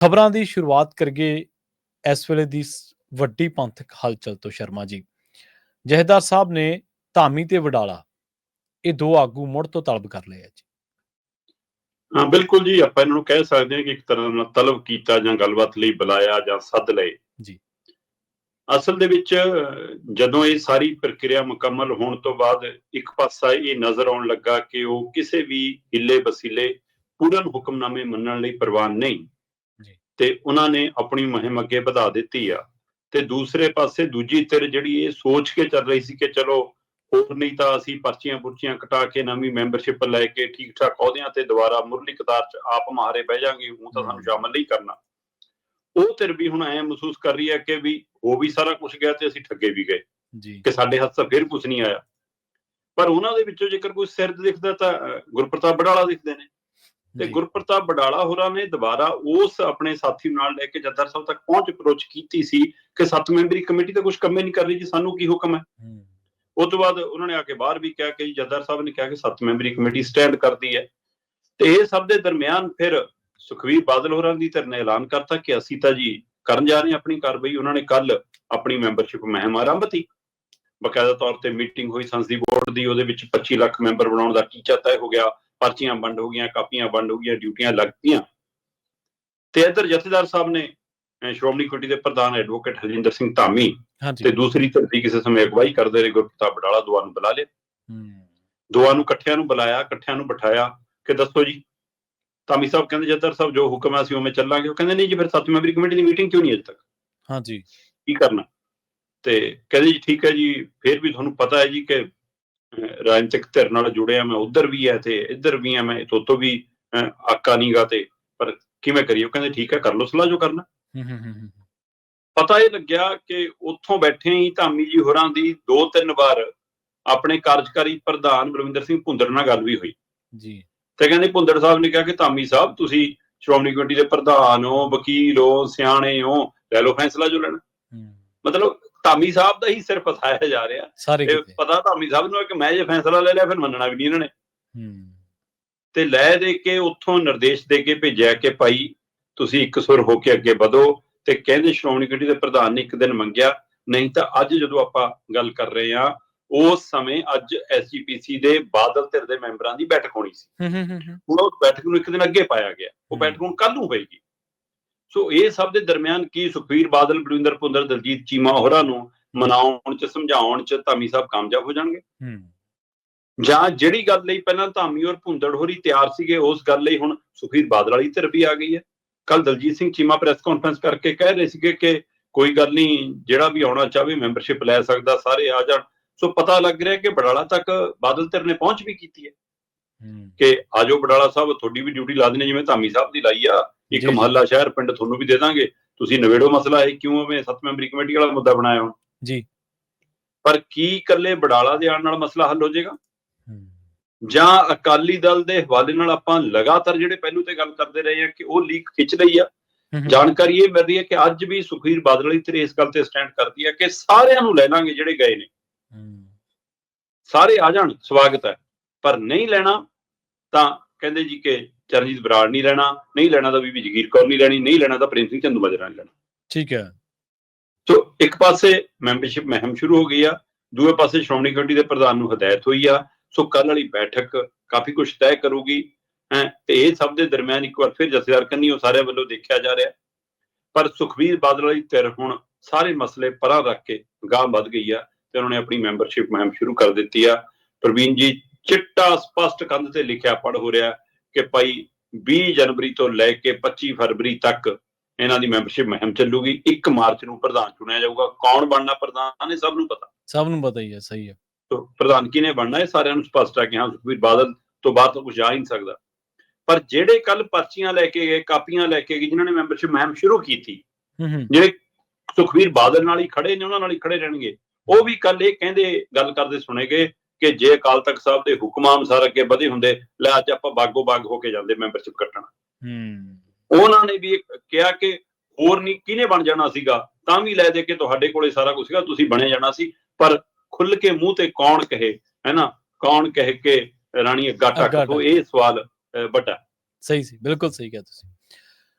ਖਬਰਾਂ ਦੀ ਸ਼ੁਰੂਆਤ ਕਰਗੇ ਇਸ ਵੇਲੇ ਦੀ ਵੱਡੀ ਪੰਥਕ ਹਲਚਲ ਤੋਂ ਸ਼ਰਮਾ ਜੀ ਜਹੇਦਾਰ ਸਾਹਿਬ ਨੇ ਧਾਮੀ ਤੇ ਵਡਾਲਾ ਇਹ ਦੋ ਆਗੂ ਮੁੜ ਤੋਂ ਤਲਬ ਕਰ ਲਏ ਆ ਜੀ ਹਾਂ ਬਿਲਕੁਲ ਜੀ ਆਪਾਂ ਇਹਨਾਂ ਨੂੰ ਕਹਿ ਸਕਦੇ ਹਾਂ ਕਿ ਇੱਕ ਤਰ੍ਹਾਂ ਨਾਲ ਤਲਬ ਕੀਤਾ ਜਾਂ ਗੱਲਬਾਤ ਲਈ ਬੁਲਾਇਆ ਜਾਂ ਸੱਦ ਲਏ ਜੀ। ਅਸਲ ਦੇ ਵਿੱਚ ਜਦੋਂ ਇਹ ਸਾਰੀ ਪ੍ਰਕਿਰਿਆ ਮੁਕੰਮਲ ਹੋਣ ਤੋਂ ਬਾਅਦ ਇੱਕ ਪਾਸਾ ਇਹ ਨਜ਼ਰ ਆਉਣ ਲੱਗਾ ਕਿ ਉਹ ਕਿਸੇ ਵੀ ਹਿੱਲੇ ਵਸੀਲੇ ਪੂਰਨ ਹੁਕਮਨਾਮੇ ਮੰਨਣ ਲਈ ਪ੍ਰਵਾਨ ਨਹੀਂ। ਤੇ ਉਹਨਾਂ ਨੇ ਆਪਣੀ ਮੁਹਿੰਮ ਅੱਗੇ ਵਧਾ ਦਿੱਤੀ ਆ। ਤੇ ਦੂਸਰੇ ਪਾਸੇ ਦੂਜੀ ਧਿਰ ਜਿਹੜੀ ਇਹ ਸੋਚ ਕੇ ਚੱਲ ਰਹੀ ਸੀ ਕਿ ਚਲੋ ਹੋਰ ਨਹੀਂ ਤਾਂ ਅਸੀਂ ਪਰਚੀਆਂ ਪੁਰਚੀਆਂ ਕਟਾ ਕੇ ਨਵੀਂ ਮੈਂਬਰਸ਼ਿਪ ਲੈ ਕੇ ਠੀਕ ਠਾਕ ਅਹੁਦਿਆਂ ਤੇ ਦੁਬਾਰਾ ਮੁਰਲੀ ਕਤਾਰ ਚ ਆਪ ਮਾਰੇ ਬਹਿ ਜਾਾਂਗੇ ਉਹ ਤਾਂ ਸਾਨੂੰ ਸ਼ਾਮਲ ਨਹੀਂ ਕਰਨਾ। ਉਹ ਧਿਰ ਵੀ ਹੁਣ ਐ ਮਹਿਸੂਸ ਕਰ ਰਹੀ ਹੈ ਕਿ ਵੀ ਉਹ ਵੀ ਸਾਰਾ ਕੁਝ ਗਿਆ ਤੇ ਅਸੀਂ ਠੱਗੇ ਵੀ ਗਏ। ਜੀ। ਕਿ ਸਾਡੇ ਹੱਥ ਤਾਂ ਫਿਰ ਕੁਝ ਨਹੀਂ ਆਇਆ। ਪਰ ਉਹਨਾਂ ਦੇ ਵਿੱਚੋਂ ਜੇਕਰ ਕੋਈ ਸਿਰ ਦਿਖਦਾ ਤਾਂ ਗੁਰਪ੍ਰਤਾਪ ਬਡਾਲਾ ਦਿਖਦੇ ਨੇ। ਤੇ ਗੁਰਪ੍ਰਤਾਪ ਬਡਾਲਾ ਹੋਰਾਂ ਨੇ ਦੁਬਾਰਾ ਉਸ ਆਪਣੇ ਸਾਥੀ ਨਾਲ ਲੈ ਕੇ ਜੱਦਰ ਸਾਹਿਬ ਤੱਕ ਪਹੁੰਚ ਅਪਰੋਚ ਕੀਤੀ ਸੀ ਕਿ ਸੱਤ ਮੈਂਬਰੀ ਕਮੇਟੀ ਤਾਂ ਕੁਝ ਕੰਮੇ ਨਹੀਂ ਕਰ ਰਹੀ ਜੀ ਸਾਨੂੰ ਕੀ ਹੁਕਮ ਹੈ? ਉਸ ਤੋਂ ਬਾਅਦ ਉਹਨਾਂ ਨੇ ਆ ਕੇ ਬਾਹਰ ਵੀ ਕਿਹਾ ਕਿ ਜੱਦਰ ਸਾਹਿਬ ਨੇ ਕਿਹਾ ਕਿ ਸੱਤ ਮੈਂਬਰੀ ਕਮੇਟੀ ਸਟੈਂਡ ਕਰਦੀ ਹੈ। ਤੇ ਇਹ ਸਭ ਦੇ ਦਰਮਿਆਨ ਫਿਰ ਸੁਖਵੀਰ ਬਾਦਲ ਹੋਰਾਂ ਦੀ ਧਿਰ ਨੇ ਐਲਾਨ ਕਰਤਾ ਕਿ ਅਸੀਂ ਤਾਂ ਜੀ ਕਰਨ ਜਾ ਰਹੇ ਹਾਂ ਆਪਣੀ ਕਾਰਵਾਈ ਉਹਨਾਂ ਨੇ ਕੱਲ ਆਪਣੀ ਮੈਂਬਰਸ਼ਿਪ ਮੁਹਿੰਮ ਆਰੰਭ ਕੀਤੀ ਬਕਾਇਦਾ ਤੌਰ ਤੇ ਮੀਟਿੰਗ ਹੋਈ ਸੰਸਦੀ ਬੋਰਡ ਦੀ ਉਹਦੇ ਵਿੱਚ 25 ਲੱਖ ਮੈਂਬਰ ਬਣਾਉਣ ਦਾ ਟੀਚਾ ਤੈਅ ਹੋ ਗਿਆ। ਪਰਚੀਆਂ ਵੰਡ ਹੋ ਗਈਆਂ ਕਾਪੀਆਂ ਵੰਡ ਹੋ ਗਈਆਂ ਡਿਊਟੀਆਂ ਲੱਗ ਪਈਆਂ। ਤੇ ਇਧਰ ਜਥੇਦਾਰ ਸਾਹਿਬ ਨੇ ਸ਼੍ਰੋਮਣੀ ਕਮੇਟੀ ਦੇ ਪ੍ਰਧਾਨ ਐਡਵੋਕੇਟ ਹਰਜਿੰਦਰ ਸਿੰਘ ਧਾਮੀ ਤੇ ਦੂਸਰੀ ਧਰਤੀ ਕਿਸੇ ਸਮੇਂ ਅਗਵਾਈ ਕਰਦੇ ਰਹੇ ਗੁਰਪ੍ਰਤਾਪ ਬਡਾਲਾ ਦੋਵਾਂ ਨੂੰ ਬੁਲਾ ਲਿਆ। ਦੋਵਾਂ ਨੂੰ ਇਕੱਠਿਆਂ ਨੂੰ ਬੁਲਾਇਆ ਇਕੱਠਿਆਂ ਨੂੰ ਬਿਠਾਇਆ ਕਿ ਦੱਸੋ ਜੀ ਧਾਮੀ ਸਾਹਿਬ ਕਹਿੰਦੇ ਜੱਦਰ ਸਾਹਿਬ ਜੋ ਹੁਕਮ ਹੈ ਅਸੀਂ ਉਵੇਂ ਚੱਲਾਂਗੇ। ਉਹ ਕਹਿੰਦੇ ਨਹੀਂ ਜੀ ਫਿਰ ਸੱਤ ਮੈਂਬਰੀ ਕਮੇਟੀ ਦੀ ਮੀਟਿੰਗ ਕਿਉਂ ਨਹੀਂ ਅਜੇ ਤੱਕ? ਹਾਂਜੀ। ਕੀ ਕਰਨਾ? ਤੇ ਕਹਿੰਦੇ ਜੀ ਠੀਕ ਹੈ ਜੀ ਫਿਰ ਵੀ ਤੁਹਾਨੂੰ ਪਤਾ ਹੈ ਜੀ ਕਿ ਰਾਜਨੀਤਿਕ ਧਿਰ ਨਾਲ ਜੁੜਿਆ ਮੈਂ ਉਧਰ ਵੀ ਹੈ ਤੇ ਇੱਧਰ ਵੀ ਹਾਂ ਮੈਂ ਤੋਤੋਂ ਵੀ ਆਕਾ ਨੀਗਾ ਤੇ ਪਰ ਕਿਵੇਂ ਕਰੀਏ? ਉਹ ਕਹਿੰਦੇ ਠੀਕ ਹੈ ਕਰ ਲਓ ਸਲਾਹ ਜੋ ਕਰਨਾ। ਪਤਾ ਇਹ ਲੱਗਿਆ ਕਿ ਉੱਥੋਂ ਬੈਠੇ ਹੀ ਧਾਮੀ ਜੀ ਹੋਰਾਂ ਦੀ ਦੋ ਤਿੰਨ ਵਾਰ ਆਪਣੇ ਕਾਰਜਕਾਰੀ ਪ੍ਰਧਾਨ ਬਲਵਿੰਦਰ ਸਿੰਘ ਭੁੰਦੜ ਨਾਲ ਗੱਲ ਵੀ ਹੋਈ। ਜੀ। ਤੇ ਕਹਿੰਦੇ ਭੁੰਦੜ ਸਾਹਿਬ ਨੇ ਕਿਹਾ ਕਿ ਧਾਮੀ ਸਾਹਿਬ ਤੁਸੀਂ ਸ਼੍ਰੋਮਣੀ ਕਮੇਟੀ ਦੇ ਪ੍ਰਧਾਨ ਹੋ ਵਕੀਲ ਹੋ ਸਿਆਣੇ ਹੋ ਲੈ ਲਓ ਫੈਸਲਾ ਜੋ ਲੈਣਾ। ਮਤਲਬ ਧਾਮੀ ਸਾਹਿਬ ਦਾ ਹੀ ਸਿਰ ਫਸਾਇਆ ਜਾ ਰਿਹਾ। ਸਾਰੇ ਪਤਾ ਧਾਮੀ ਸਾਹਿਬ ਨੂੰ ਕਿ ਮੈਂ ਜੇ ਫੈਸਲਾ ਲੈ ਲਿਆ ਫਿਰ ਮੰਨਣਾ ਵੀ ਨਹੀਂ ਇਹਨਾਂ ਨੇ। ਹੂੰ, ਤੇ ਲੈ ਦੇ ਕੇ ਉੱਥੋਂ ਨਿਰਦੇਸ਼ ਦੇ ਕੇ ਭੇਜਿਆ ਕਿ ਭਾਈ ਤੁਸੀਂ ਇੱਕ ਸੁਰ ਹੋ ਕੇ ਅੱਗੇ ਵਧੋ ਤੇ ਕਹਿੰਦੇ ਸ਼੍ਰੋਮਣੀ ਕਮੇਟੀ ਦੇ ਪ੍ਰਧਾਨ ਨੇ ਇੱਕ ਦਿਨ ਮੰਗਿਆ ਨਹੀਂ ਤਾਂ ਅੱਜ ਜਦੋਂ ਆਪਾਂ ਗੱਲ ਕਰ ਰਹੇ ਹਾਂ ਉਸ ਸਮੇਂ ਅੱਜ ਐਸਜੀਪੀਸੀ ਦੇ ਬਾਦਲ ਧਿਰ ਦੇ ਮੈਂਬਰਾਂ ਦੀ ਬੈਠਕ ਹੋਣੀ ਸੀ। ਹੂੰ, ਹੂੰ, ਹੂੰ, ਹੂੰ, ਹੁਣ ਉਸ ਬੈਠਕ ਨੂੰ ਇੱਕ ਦਿਨ ਅੱਗੇ ਪਾਇਆ ਗਿਆ। ਉਹ। ਬੈਠਕ ਹੁਣ ਕੱਲ ਨੂੰ ਹੋਏਗੀ। ਸੋ ਇਹ ਸਭ ਦੇ ਦਰਮਿਆਨ ਕੀ ਸੁਖਬੀਰ ਬਾਦਲ ਬਲਵਿੰਦਰ ਭੁੰਦਰ ਦਲਜੀਤ ਚੀਮਾ ਹੋਰਾਂ ਨੂੰ ਮਨਾਉਣ ਚ ਸਮਝਾਉਣ ਚ ਧਾਮੀ ਸਾਹਿਬ ਕਾਮਯਾਬ ਹੋ ਜਾਣਗੇ? ਹੂੰ, ਜਾਂ ਜਿਹੜੀ ਗੱਲ ਲਈ ਪਹਿਲਾਂ ਧਾਮੀ ਔਰ ਭੁੰਦੜ ਹੋਰੀ ਤਿਆਰ ਸੀਗੇ ਉਸ ਗੱਲ ਲਈ ਹੁਣ ਸੁਖਬੀਰ ਬਾਦਲ ਵਾਲੀ ਧਿਰ ਵੀ ਆ ਗਈ ਹੈ। ਕੱਲ ਦਲਜੀਤ ਸਿੰਘ ਚੀਮਾ ਪ੍ਰੈਸ ਕਾਨਫਰੰਸ ਕਰਕੇ ਕਹਿ ਰਹੇ ਸੀਗੇ ਕਿ ਕੋਈ ਗੱਲ ਨਹੀਂ ਜਿਹੜਾ ਵੀ ਆਉਣਾ ਚਾਹਵੇ ਮੈਂਬਰਸ਼ਿਪ ਲੈ ਸਕਦਾ ਸਾਰੇ ਆ ਜਾਣ। ਸੋ ਪਤਾ ਲੱਗ ਰਿਹਾ ਕਿ ਬਡਾਲਾ ਤੱਕ ਬਾਦਲ ਧਿਰ ਨੇ ਪਹੁੰਚ ਵੀ ਕੀਤੀ ਹੈ। ਕਿ ਆਜੋ ਬਡਾਲਾ ਸਾਹਿਬ ਤੁਹਾਡੀ ਵੀ ਡਿਊਟੀ ਲਾ ਦਿੰਦੇ ਜਿਵੇਂ ਧਾਮੀ ਸਾਹਿਬ ਦੀ ਲਾਈ ਆ। ਇੱਕ। ਮਹੱਲਾ ਸ਼ਹਿਰ ਪਿੰਡ ਤੁਹਾਨੂੰ ਵੀ ਦੇ ਦਾਂਗੇ। ਤੁਸੀਂ ਨਵੇੜੋ ਮਸਲਾ ਹੈ ਕਿਉਂ ਐਵੇਂ ਸੱਤ ਮੈਂਬਰੀ ਕਮੇਟੀ ਵਾਲਾ ਮੁੱਦਾ ਬਣਾਇਆ ਹੁਣ? ਜੀ। ਪਰ ਕੀ ਇਕੱਲੇ ਬਡਾਲਾ ਦੇ ਆਉਣ ਨਾਲ ਮਸਲਾ ਹੱਲ ਹੋ ਜਾਏਗਾ? ਜਾਂ ਅਕਾਲੀ ਦਲ ਦੇ ਹਵਾਲੇ ਨਾਲ ਆਪਾਂ ਲਗਾਤਾਰ ਜਿਹੜੇ ਪਹਿਲੂ ਤੇ ਗੱਲ ਕਰਦੇ ਰਹੇ ਹਾਂ ਕਿ ਉਹ ਲੀਕ ਖਿੱਚ ਲਈ ਆ। ਜਾਣਕਾਰੀ ਇਹ ਮਿਲ ਰਹੀ ਹੈ ਕਿ ਅੱਜ ਵੀ ਸੁਖਬੀਰ ਬਾਦਲ ਵਾਲੀ ਧਿਰ ਇਸ ਗੱਲ ਤੇ ਸਟੈਂਡ ਕਰਦੀ ਹੈ ਕਿ ਸਾਰਿਆਂ ਨੂੰ ਲੈ ਲਾਂਗੇ ਜਿਹੜੇ ਗਏ ਨੇ। ਸਾਰੇ ਆ ਜਾਣ ਸਵਾਗਤ ਹੈ। ਪਰ ਨਹੀਂ ਲੈਣਾ ਤਾਂ ਕਹਿੰਦੇ ਜੀ ਕਿ ਚਰਨਜੀਤ ਬਰਾੜ ਨਹੀਂ ਲੈਣਾ ਨਹੀਂ ਲੈਣਾ ਤਾਂ ਬੀਬੀ ਜਗੀਰ ਕੌਰ ਨਹੀਂ ਲੈਣੀ ਨਹੀਂ ਲੈਣਾ ਤਾਂ ਪ੍ਰੇਮ ਸਿੰਘ ਚੰਦੂ ਮਾਜਰਾ ਨਹੀਂ ਲੈਣਾ। ਠੀਕ ਹੈ। ਸੋ ਇੱਕ ਪਾਸੇ ਮੈਂਬਰਸ਼ਿਪ ਮਹਿਮ ਸ਼ੁਰੂ ਹੋ ਗਈ ਆ ਦੂਏ ਪਾਸੇ ਸ਼੍ਰੋਮਣੀ ਕਮੇਟੀ ਦੇ ਪ੍ਰਧਾਨ ਨੂੰ ਹਦਾਇਤ ਹੋਈ ਆ ਸੋ ਕੱਲ ਵਾਲੀ ਬੈਠਕ ਕਾਫੀ ਕੁਝ ਤੈਅ ਕਰੂਗੀ ਹੈ ਤੇ ਇਹ ਸਭ ਦੇ ਦਰਮਿਆਨ ਇੱਕ ਵਾਰ ਫਿਰ ਜਥੇਦਾਰ ਕੰਨੀ ਉਹ ਸਾਰਿਆਂ ਵੱਲੋਂ ਦੇਖਿਆ ਜਾ ਰਿਹਾ। ਪਰ ਸੁਖਬੀਰ ਬਾਦਲ ਵਾਲੀ ਧਿਰ ਹੁਣ ਸਾਰੇ ਮਸਲੇ ਪਰਾਂ ਰੱਖ ਕੇ ਗਾਂਹ ਵੱਧ ਗਈ ਆ ਤੇ ਉਹਨਾਂ ਨੇ ਆਪਣੀ ਮੈਂਬਰਸ਼ਿਪ ਮੁਹਿੰਮ ਸ਼ੁਰੂ ਕਰ ਦਿੱਤੀ ਆ। ਪ੍ਰਵੀਨ ਜੀ ਚਿੱਟਾ ਸਪਸ਼ਟ ਕੰਧ ਤੇ ਲਿਖਿਆ ਪੜ ਹੋ ਰਿਹਾ ਕਿ ਭਾਈ 20 ਜਨਵਰੀ ਤੋਂ ਲੈ ਕੇ 25 ਫਰਵਰੀ ਤੱਕ ਇਹਨਾਂ ਦੀ ਮੈਂਬਰਸ਼ਿਪ ਮੁਹਿੰਮ ਚੱਲੂਗੀ। 1 ਮਾਰਚ ਨੂੰ ਪ੍ਰਧਾਨ ਚੁਣਿਆ ਜਾਊਗਾ। ਕੌਣ ਬਣਨਾ ਪ੍ਰਧਾਨ ਇਹ ਸਭ ਨੂੰ ਪਤਾ। ਸਭ ਨੂੰ ਪਤਾ ਹੀ ਹੈ ਸਹੀ ਹੈ। ਤੋ ਪ੍ਰਧਾਨ ਕਿਹਨੇ ਬਣਨਾ ਇਹ ਸਾਰਿਆਂ ਨੂੰ ਸਪਸ਼ਟ ਹੈ ਕਿ ਹਾਂ ਸੁਖਬੀਰ ਬਾਦਲ ਤੋਂ ਬਾਅਦ ਤਾਂ ਕੁਝ ਆ ਹੀ ਨਹੀਂ ਸਕਦਾ। ਪਰ ਜਿਹੜੇ ਕੱਲ ਪਰਚੀਆਂ ਲੈ ਕੇ ਗਏ ਕਾਪੀਆਂ ਲੈ ਕੇ ਗਏ ਜਿਨ੍ਹਾਂ ਨੇ ਮੈਂਬਰਸ਼ਿਪ ਮੁਹਿੰਮ ਸ਼ੁਰੂ ਕੀਤੀ ਜਿਹੜੇ ਸੁਖਬੀਰ ਬਾਦਲ ਨਾਲ ਹੀ ਖੜੇ ਨੇ ਉਹਨਾਂ ਨਾਲ ਹੀ ਖੜੇ ਰਹਿਣਗੇ। ਉਹ ਵੀ ਕੱਲ ਇਹ ਕਹਿੰਦੇ ਗੱਲ ਕਰਦੇ ਸੁਣੇ ਗਏ ਕਿ ਜੇ ਅਕਾਲ ਤਖਤ ਸਾਹਿਬ ਦੇ ਹੁਕਮਾਂ ਅਨੁਸਾਰ ਅੱਗੇ ਵਧੇ ਹੁੰਦੇ ਲੈ ਅੱਜ ਆਪਾਂ ਬਾਗੋ ਬਾਗ ਹੋ ਕੇ ਜਾਂਦੇ ਮੈਂਬਰਸ਼ਿਪ ਕੱਟਣ। ਹੂੰ। ਉਹਨਾਂ ਨੇ ਵੀ ਕਿਹਾ ਕਿ ਹੋਰ ਨਹੀਂ ਕਿਹਨੇ ਬਣ ਜਾਣਾ ਸੀਗਾ ਤਾਂ ਵੀ ਲੈ ਦੇ ਕੇ ਤੁਹਾਡੇ ਕੋਲੇ ਸਾਰਾ ਕੁਝ ਸੀਗਾ ਤੁਸੀਂ ਬਣੇ ਜਾਣਾ ਸੀ ਪਰ ਖੁੱਲ ਕੇ ਮੂੰਹ ਤੇ ਕੌਣ ਕਹੇ ਹੈਨਾ? ਕੌਣ ਕਹਿ ਕੇ ਰਾਣੀ ਅੱਗਾ ਟੱਕ ਤੋਂ ਇਹ ਸਵਾਲ ਵੱਡਾ। ਸਹੀ ਸੀ ਬਿਲਕੁਲ ਸਹੀ ਕਿਹਾ ਤੁਸੀਂ।